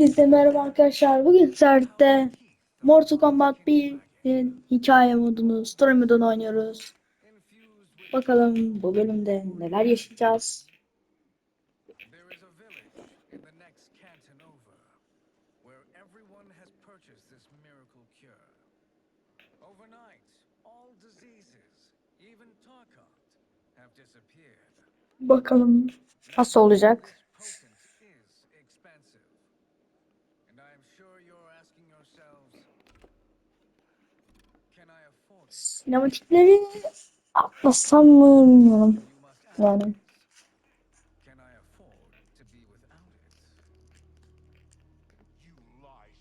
Herkese merhaba arkadaşlar. Bugün sizlerle Mortal Kombat 1'in hikaye modunu, story modunu oynuyoruz. Bakalım bu bölümde neler yaşayacağız. There is a Sinematikleri atlasam mı bilmiyorum. Yani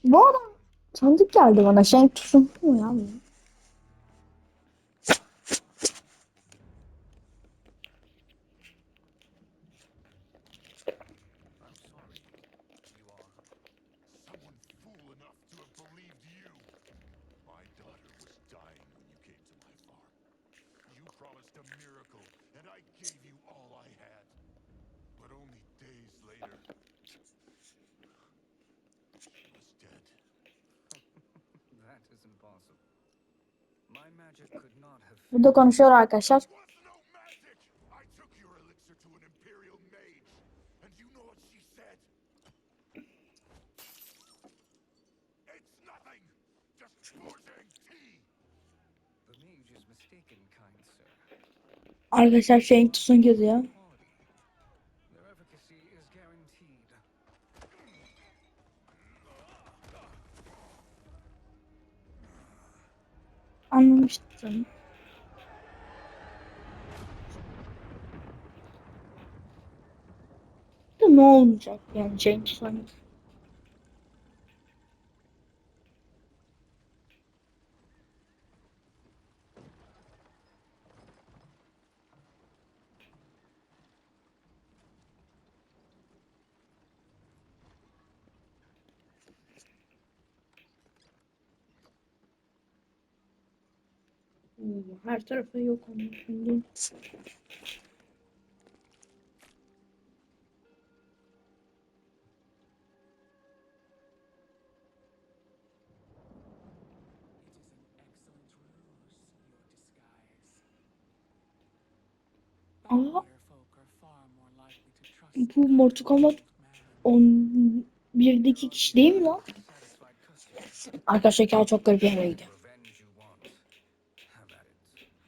bu adam tanıdık geldi bana. Şenk Tuşun mu ya? Mistaken, kind sir. Arkadaşlar. Their efficacy is guaranteed. Anlamıştım. Da ne olacak yani? Oo, Her tarafı yok onun Aa, bu Mortal Kombat 11'deki kişi değil mi lan? Arkadaşlar hikaye çok garip yere gidiyor.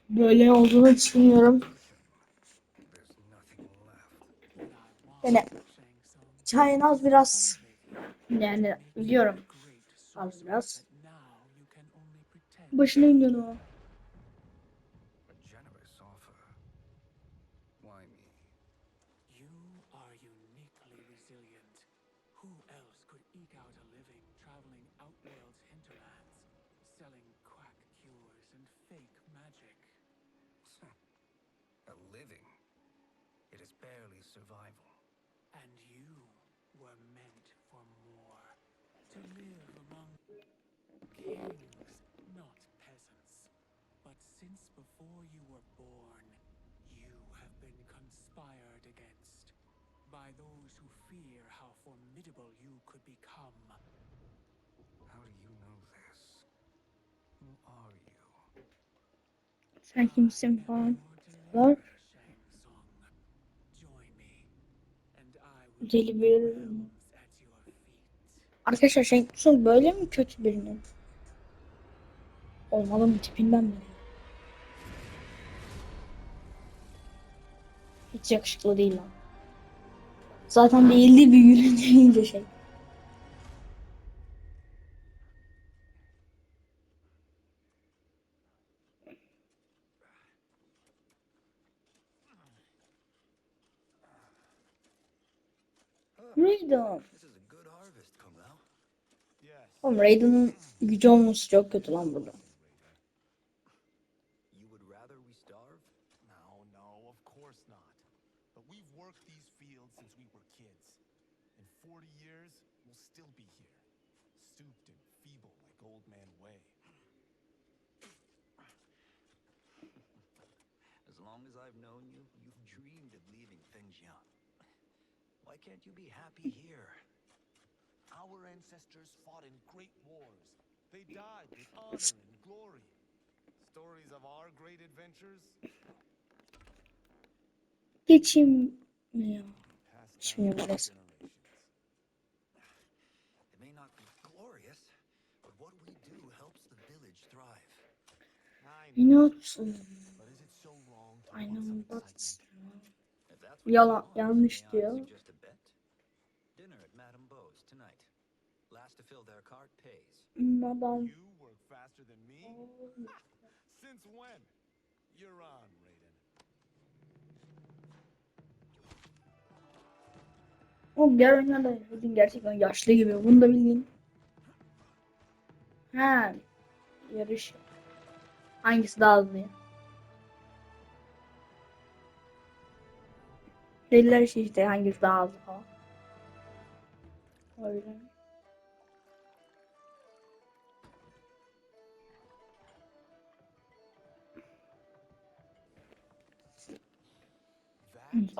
Böyle olduğunu düşünüyorum. Yani hikayenin az biraz yani biliyorum az biraz. Başına iniyor. Kings, not peasants. But since before you were born, you have been conspired against by those who fear how formidable you could become. How do you know this? Who are you? Sen kimsin falan. Your Var. Shang Tsung. Join me, and I will Deli bir... Arkadaşlar Şenk Tuşun böyle mi kötü birinin? Olmalı mı tipinden mi? Hiç yakışıklı değil lan. Zaten değildi büyüğünü deyince şey. Raiden. Oğlum Raiden'ın gücü olması çok kötü lan burada. Why can't you be happy here? Our ancestors fought in great wars. They died with honor and glory. Stories of our great adventures Geçim. Ya. passed Şimdi down through burası. generations. It may not be glorious, but what we do helps the village thrive. I know, but is it so wrong I know but that's what Yalan- yanlış diyor. Madam. You work faster than me? Since when? You're on, Raiden. O diğer oyunlarda Raiden gerçekten yaşlı gibi. Bunu da bildiğin. Ha. Yarış. Hangisi daha hızlı? ya? Deliler işi işte hangisi daha hızlı falan. Öyle.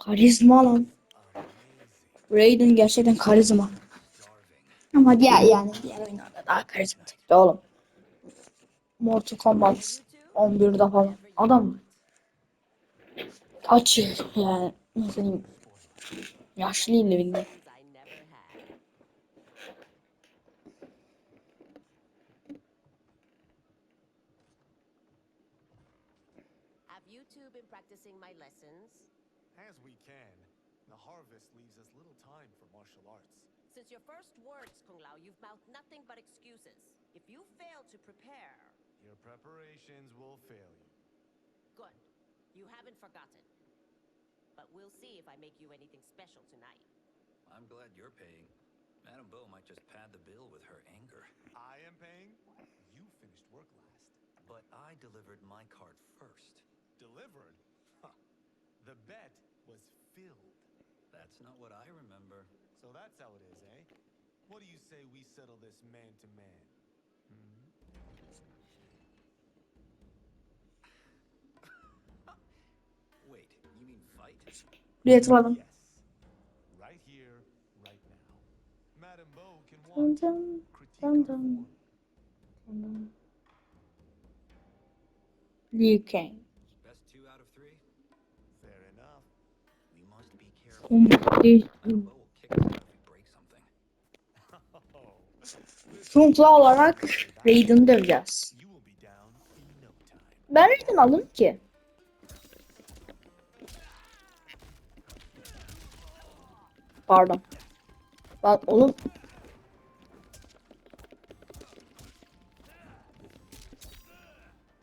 Karizma lan. Raiden gerçekten karizma. Ama diğer yani diğer oyunlarda daha karizmatikti oğlum. Mortal Kombat 11'de falan. Adam kaç yani nasıl diyeyim yaşlıydı bildiğin. I can, the harvest leaves us little time for martial arts. Since your first words, Kung Lao, you've mouthed nothing but excuses. If you fail to prepare, Your preparations will fail you. good. You haven't forgotten. But we'll see if I make you anything special tonight. I'm glad you're paying. Madame Beau might just pad the bill with her anger. I am paying. You finished work last. But I delivered my card first. Delivered? Huh. The bet was filled. That's not what I remember. So that's how it is, eh? What do you say we settle this man to man? Hmm? Wait, you mean fight? Bir hatırladım. Yes. Right here, right now. Madame Beau can Dun want dun, critique dun our dun. Sonuçta olarak Raiden'ı döveceğiz. Ben Raiden alırım ki. Pardon. Lan oğlum.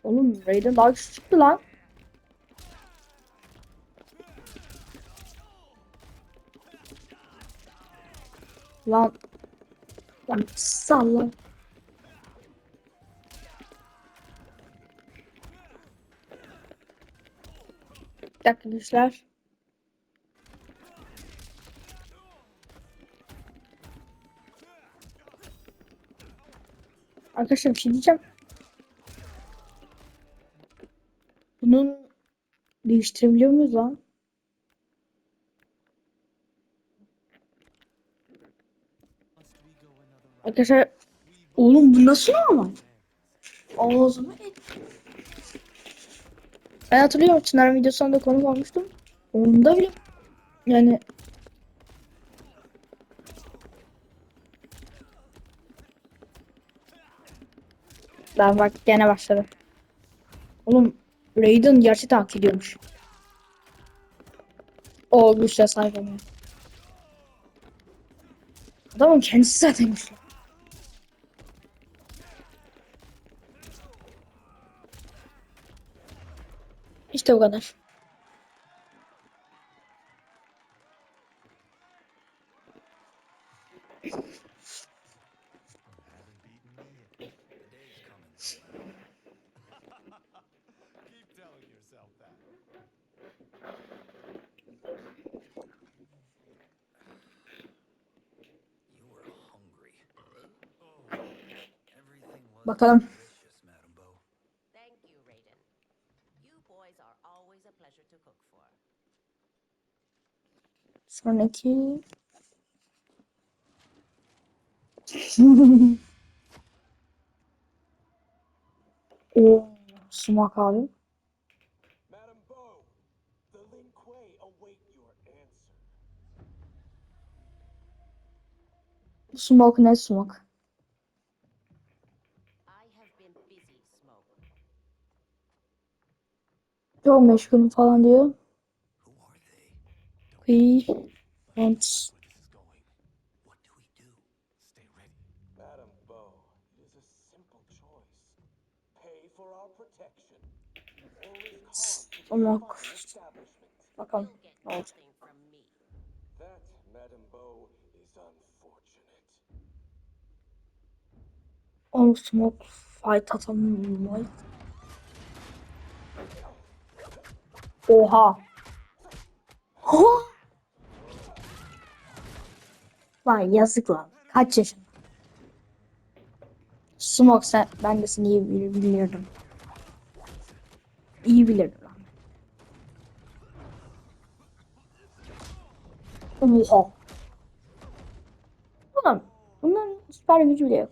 Oğlum Raiden daha güçlü çıktı lan. Lan. Lan salla. Bir dakika gençler. Arkadaşlar bir şey diyeceğim. Bunun değiştirebiliyor muyuz lan? Must we go another round? Arkadaşlar oğlum bu nasıl man. Ağzıma et. Ben hatırlıyorum Çınar videosunda konuk olmuştum. Onda bile yani Daha bak gene başladı. Oğlum Raiden gerçekten hak ediyormuş. O güçle sahip olmuyor. Adamın kendisi zaten güçlü. İşte bu kadar. Haven't Sonraki Oo, sumak abi. Sumak ne sumak? Risk harm to the Sumak. fine establishment. Bakalım. Ne olacak. nothing from me. That, Madam Oha. Ha! Lan yazık lan. Kaç yaşın? Smoke sen ben de seni iyi bil- bilirdim. İyi bilirdim lan. Oha. Ulan bunların süper gücü bile yok.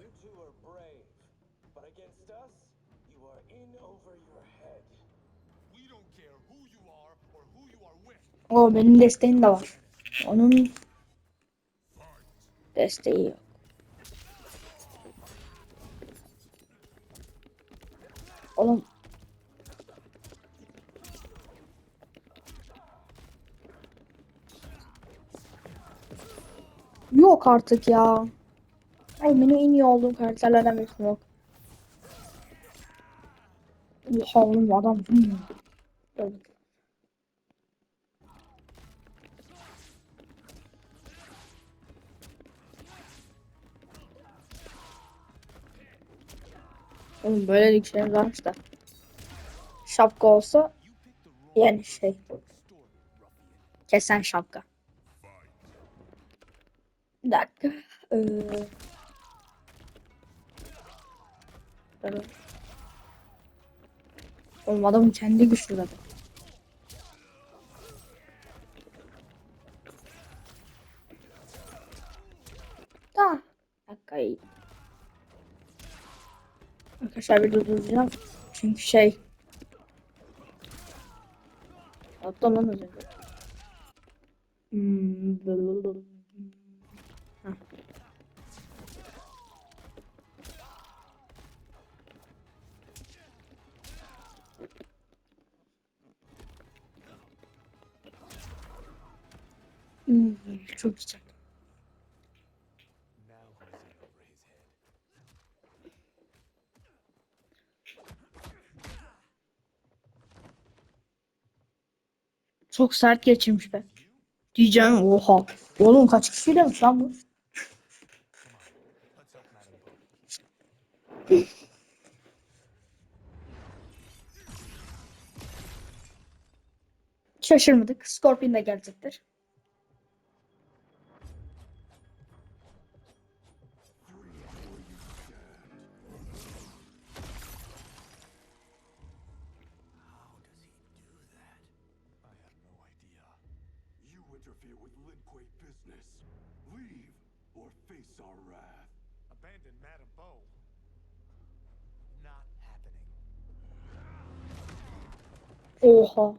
O benim desteğim de var. Onun desteği yok. Oğlum. Yok artık ya. Ay benim en iyi olduğum karakterlerden birisi yok. Oha oğlum adam. Hmm. Oğlum böyle dikişlerimiz varmış da. Şapka olsa yani şey kesen şapka. Bir dakika. Ee. Oğlum adamın kendi güçlü. Arkadaşlar bir durduracağım. Çünkü şey. Hatta lan dilerim. Hmm. Hmm, çok güzel. Çok sert geçirmiş be. Diyeceğim oha. Oğlum kaç kişiylemiş lan bu? Şaşırmadık. Scorpion da gelecektir. Oha.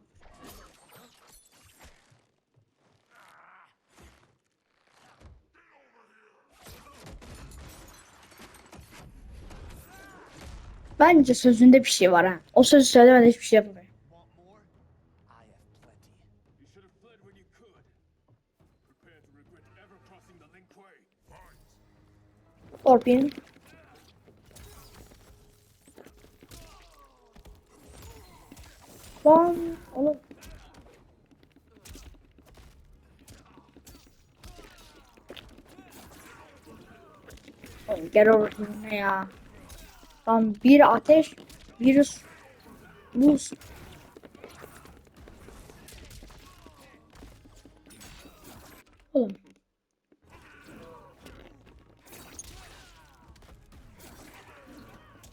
Bence sözünde bir şey var ha. O sözü söylemeden hiçbir şey yapamıyor. Want more? I have plenty. You should have fled when you could. Prepare to regret ever crossing the Lin Kuei. Scorpion. Lan oğlum. Oğlum gel oraya ne ya. Lan bir ateş, bir buz. Oğlum.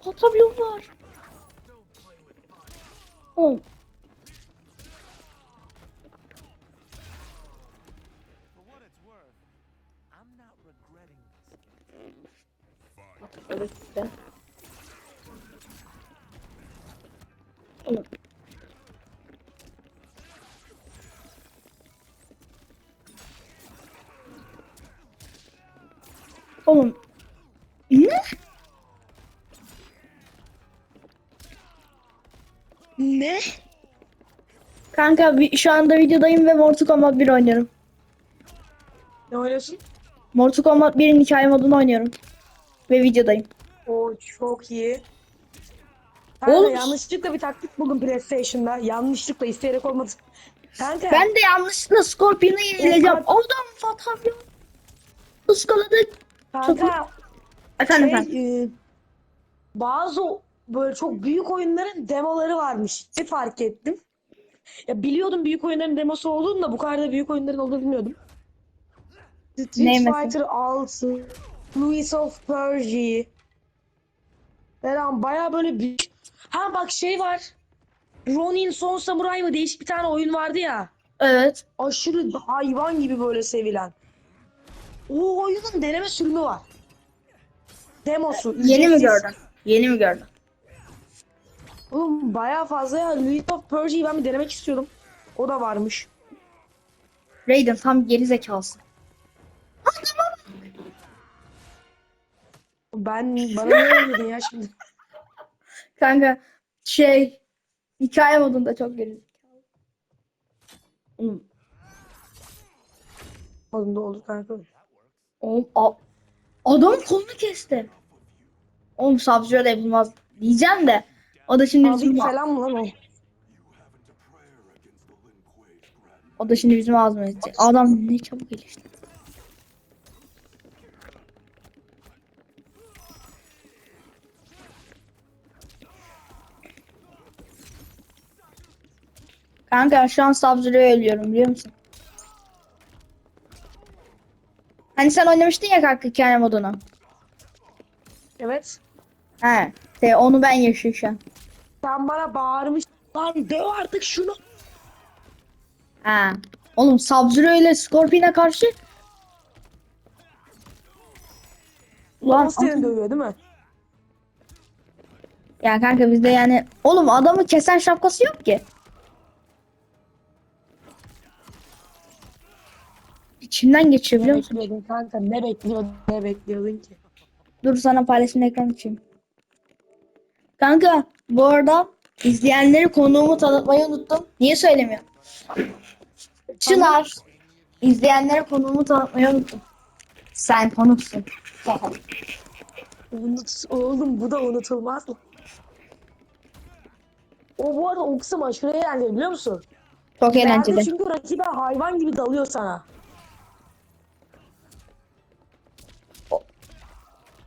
Atabiliyorlar. Oğlum. Ki de. Oğlum. Oğlum. Ne? Ne? Kanka şu anda videodayım ve Mortal Kombat 1 oynuyorum. Ne oynuyorsun? Mortal Kombat 1'in hikaye modunu oynuyorum. Ve videodayım. O çok iyi. Kanka Oğlum- yanlışlıkla bir taktik buldum PlayStation'da. Yanlışlıkla isteyerek olmadı. Kanka Ben de yanlışlıkla Scorpion'u yenileceğim. Oradan Fatih ıskaladık. kanka Efendim şey, efendim. e, bazı böyle çok büyük oyunların demoları varmış. Ne fark ettim. Ya biliyordum büyük oyunların demosu olduğunu da bu kadar da büyük oyunların olduğunu bilmiyordum. Street? Fighter 6, Louis of Persia falan baya böyle büyük. Ha bak şey var. Ronin Son Samurai mı değişik bir tane oyun vardı ya. Evet. Aşırı hayvan gibi böyle sevilen. O oyunun deneme sürümü var. Demosu. Yeni mi gördün? Yeni mi gördün? Oğlum bayağı fazla ya. Louis of Persia'yı ben bir denemek istiyordum. O da varmış. Raiden tam geri zekalısın. Ben bana ne öğrettin ya şimdi? Kanka şey hikaye modunda çok geri zekalı. Oğlum, Oğlum da olur kanka. oğlum a- adam kolunu kesti. Oğlum Sub-Zero da yapılmaz diyeceğim de o da şimdi bizim Abi falan mı lan o? o da şimdi bizim ağzımıza edecek. Adam ne çabuk gelişti. Kanka şu an Sub-Zero'yu ölüyorum biliyor musun? Hani sen oynamıştın ya kanka hikaye modunu. Evet. He. De, onu ben yaşıyorum şu an. Sen bana bağırmış. Lan döv artık şunu. Ha. Oğlum Sub-Zero ile Scorpion'a karşı Lan Ulan seni dövüyor değil mi? ya kanka bizde yani oğlum adamı kesen şapkası yok ki. İçimden geçiyor Ne biliyor musun? bekliyordun kanka? Ne bekliyordun? Ne bekliyordun ki? Dur sana paylaşım ekran açayım. Kanka bu arada izleyenleri konuğumu tanıtmayı unuttum. Niye söylemiyorum? Çınar. İzleyenlere konuğumu tanıtmayı unuttum. Sen konuksun. Unut, oğlum bu da unutulmaz mı? O bu arada Oksum aşırı eğlenceli biliyor musun? Çok eğlenceli. çünkü rakibe hayvan gibi dalıyor sana.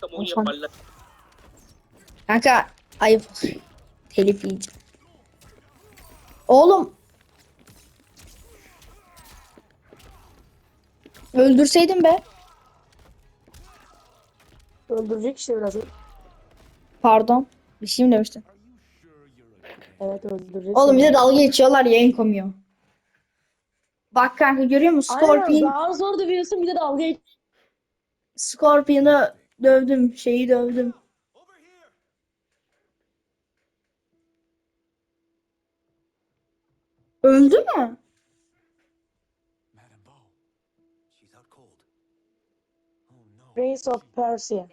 Osman. Kanka ayıp. Telif yiyeceğim. Oğlum. Öldürseydin be. Öldürecek işte biraz. Pardon. Bir şey mi demiştin? Evet öldürecek. Oğlum de dalga geçiyorlar yayın komuyor. Bak kanka görüyor musun? Aynen Scorpion, daha zor dövüyorsun bir de dalga geç. Scorpion'u dövdüm. Şeyi dövdüm. Öldü mü? Prince of Persia.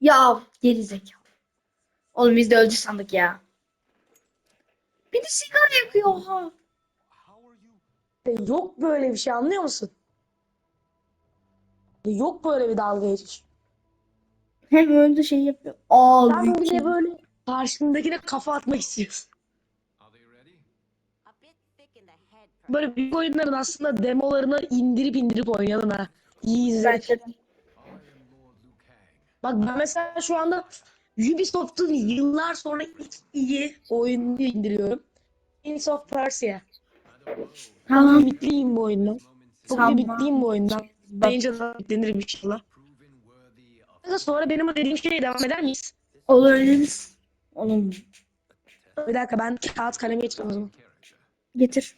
Ya geri zekalı. Oğlum biz de öldü sandık ya. Bir de sigara yakıyor ha. How are you? E, Yok böyle bir şey anlıyor musun? Yok böyle bir dalga geçiş. Hem öldü şey yapıyor. Al Sen bir de böyle karşındakine kafa atmak istiyorsun. Böyle büyük oyunların aslında demolarını indirip indirip oynayalım ha. İyi izledik. Bence de. I am Lord Liu Kang. Bak ben mesela şu anda Ubisoft'un yıllar sonra ilk iyi oyununu indiriyorum. Prince of Persia. Tamam. Ümitliyim bu oyundan. Çok Tamam. ümitliyim bu oyundan. Bence de ümitlenirim inşallah. Kanka Sonra benim o dediğim şeye devam eder miyiz? Olur. Oğlum Bir dakika ben kağıt kalemi getireyim o zaman. getir.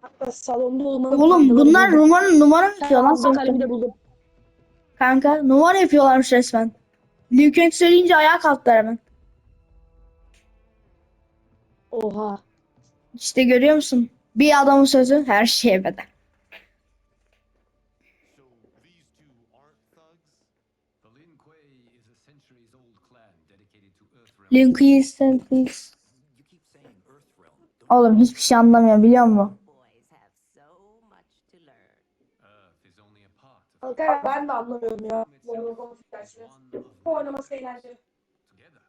Hatta salonda olmanın Oğlum bunlar numara numara mı Ben yapıyor lan aldım kalemi de buldum. Kanka numara yapıyorlarmış resmen. Liu Kang söyleyince ayağa kalktılar hemen. Oha. İşte görüyor musun? Bir adamın sözü her şeye bedel. So these two aren't thugs? The Lin Kuei is a centuries-old clan dedicated to Earthrealm. Liu Kang sen please. You keep saying Earthrealm. Don't Oğlum hiçbir şey anlamıyorum biliyor musun? Kanka ben de anlamıyorum ya. Bu oynaması eğlenceli.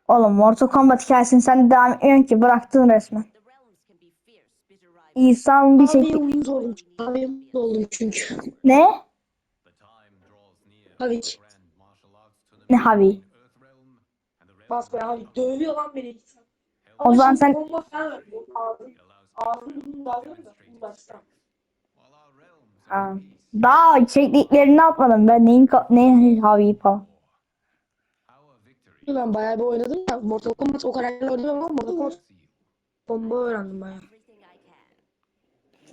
Oğlum Mortal Kombat hikayesini sen de devam etmiyorsun ki bıraktın resmen. Be. İnsan bir Abi şey... uyuz oldum. Abi uyuz oldum çünkü. Ne? Havik. Ne Havi? realms Basbaya abi dövüyor lan beni. O zaman sen... Bomba falan atıyor. Ağzını, bunu da alıyor da. Bunu Aa, daha çektiklerini atmadım ben. Neyin ka- ne Havi falan. Ben bayağı bir oynadım ya. Mortal Kombat o karakterle oynamam ama Mortal Kombat bomba öğrendim bayağı.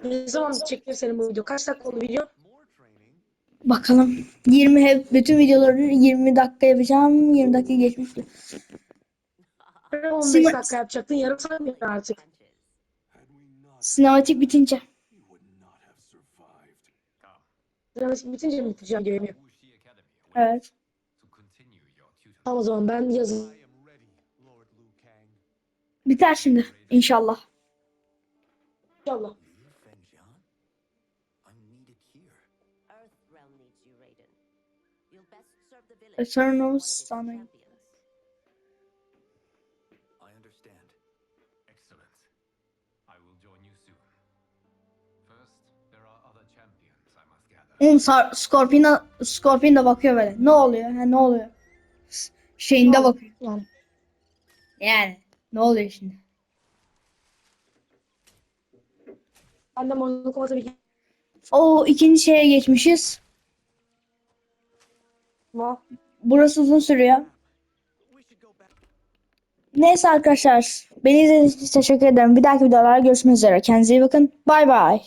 Ne zaman çektin senin bu video? Kaç dakika oldu video? Bakalım. 20 hep bütün videoları 20 dakika yapacağım. 20 dakika geçmişti. 15 Sima- dakika yapacaktın. Yarım saat mi artık? Sinematik bitince. Dramatik bitince mi bitireceğim Evet. Tamam o zaman ben yazın. Biter şimdi. İnşallah. İnşallah. Eternal Stunning. I understand. Excellent. I will join you soon. First, there are other champions I must gather. Oğlum Sar- Scorpion, Scorpion da bakıyor böyle. Ne oluyor? Ha, ne oluyor? Şeyinde bakıyor. Yani. Yani. Ne oluyor şimdi? Ben de Mortal Kombat'a bir O ikinci şeye geçmişiz. Ama Burası uzun sürüyor. Neyse arkadaşlar. Beni izlediğiniz için teşekkür ederim. Bir dahaki videolarda görüşmek üzere. Kendinize iyi bakın. Bay bay.